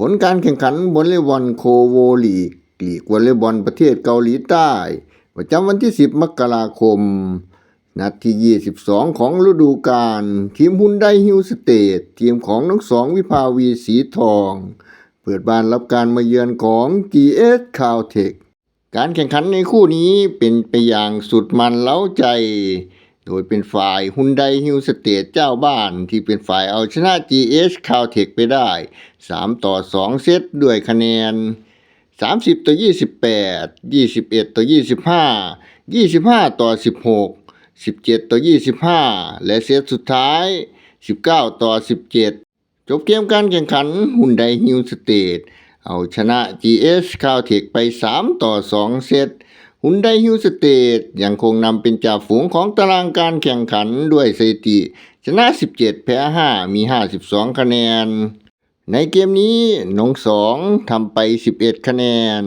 ผลการแข่งขันวอลเลย์บอลโคโวลีกลีกวอลเลย์บอลประเทศเกาหลีใต้ ประจำวันที่ 10 มกราคม นัดที่ 22 ของฤดูกาลทีมฮุนไดฮิลสเตททีมของน้องสองวิภาวีสีทอง เปิดบ้านรับการมาเยือนของ GS c a l t e c h การแข่งขันในคู่นี้เป็นไปอย่างสุดมันเล้าใจ โดยเป็นฝ่ายฮุนไดฮิลสเตทเจ้าบ้านที่เป็นฝ่ายเอาชนะ GS c a l t e c h ไปได้ 3 ต่อ 2 เซตด้วยคะแนน 30 ต่อ 28 21 ต่อ 25 25 ต่อ 16 17 ต่อ 25 และเซตสุดท้าย 19 ต่อ 17 จบเกมการแข่งขันฮุนไดฮิลสเตทเอาชนะ GS c a l t e c h ไป 3 ต่อ 2 เซต ฮุนไดฮิวสเตทยังคงนำเป็นจ่าฝูงของตารางการแข่งขันด้วยสถิติ ชนะ 17 แพ้ 5 มี 52 คะแนน ในเกมนี้นองสองทำไป 11 คะแนน